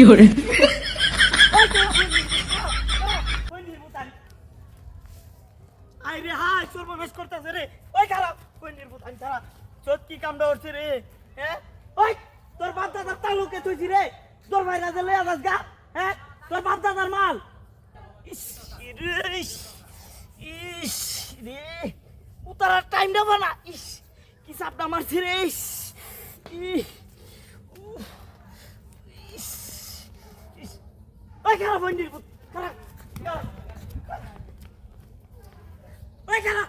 有人 তোর বাপ দাদার তালুকে তুইছি রে। তোর ভাই রাজা লইয়া যাস গা হ্যাঁ? তোর বাপ দাদার মাল। ইস ইস ইস রে। উতারার টাইম দেবো না। ইস কি চাপটা মারছে রে ইস ইহ, উফ, ইস ইস ওই খারাপ খারাপ ওই খারাপ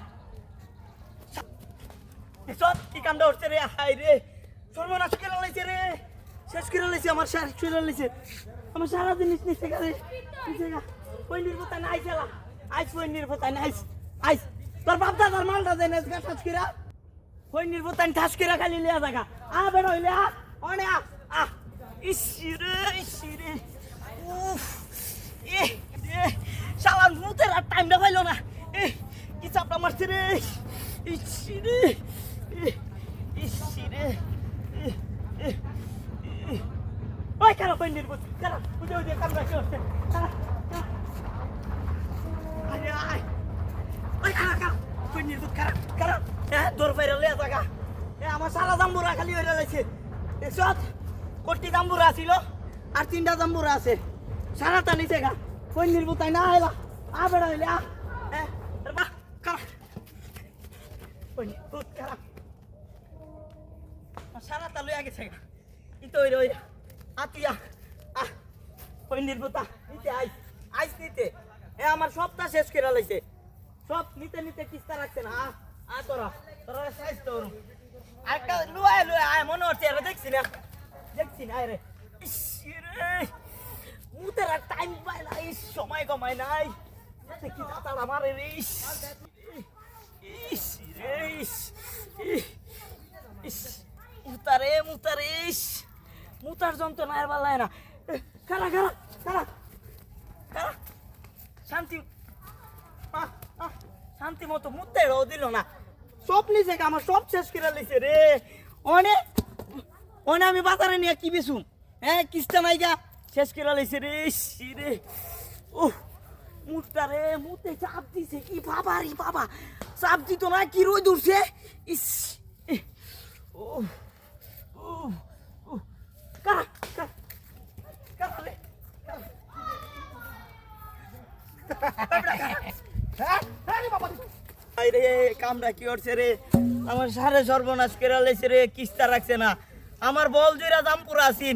সব কি কামটা উঠছে রে? হাই রে। সর্বনাশ করে লাইছে রে। শেষ করে লাইছে আমার সার চলে লাইছে আমার সারা জিনিস নিচে গেলে নিচে গা ওই নির্ভতা নাই খেলা। আইস ওই নির্ভতা নাইস আইস তোর বাপ দাদার মালটা দেয় না ঠাস কিরা? ওই নির্ভতা ঠাস কিরা খালি লিয়া জায়গা আ বেড় হইলে আ, অনে আ আ। ইস রে ইস রে। উফ, এ শালার মুতের আর টাইমটা পাইলো না। এ, কি চাপটা মারছে রে? ইস রে ইস রে। ওই কারা কই নির্বোধ? কারা বুঝে বুঝে রাখছে কারা কারা আরে, আয়। ওই কারা কারা কই নির্বোধ কারা কারা এ, দৌড় ফাইরা লিয়া জাগা এ, আমার সারা জাম্বুরা খালি হয়ে লাইছে। এসত কোটি জাম্বুরা ছিল? আর তিনটা জাম্বুরা আছে। সারা টানিছে গা। কই নির্বোধ তাই না আইলা আ বেড়া হইলে আ। এ বাহ কারা? কই নির্বোধ কারা? সারা তা লইয়া গেছে গা। ইতো ওই ওই আতিয়া আহ ওই নির্বতা নিতে আইস আইস নিতে। এ, আমার সবটা শেষ করে সব নিতে নিতে কিস্তা রাখছে না, আ তোরা। তোরা সাইজ তোর। আরেকটা লুয়ায় লুয়ায়, আয়, মনে হচ্ছে দেখছি না। দেখছি না রে। টাইম পায় না সময় কমায় নাই। কি তাড়া মারে রে ইস। ইস রে, ইস। ইস মুতারে মুতারে, ইস। মুতার যন্ত্রণা আর না। খারা খারা খারা খারা শান্তি শান্তি মতো মুতে দিল না। সব নিছে আমার সব শেষ করে লিছে রে। অনেক অনে আমি বাজারে নিয়ে কি বেসুম হ্যাঁ কিস্তা নাই গা শেষ করে লিছে রে রে। ও মুটটা রে, মুতে চাপ দিছে, কি বাবা রে বাবা। চাপ দিত না, কি রই দূরছে ইস। ও ও কারা কারা কারা রে, কারা আরে কামটা কি করছে রে? আমার সারে সর্বনাশ করে লাইছে রে, কিস্তা রাখছে না। আমার বল দুইরা দাম পুরা আসিন,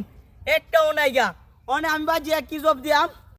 একটাও নাই গা। অনে আমি বাজিয়া কি জব দিয়াম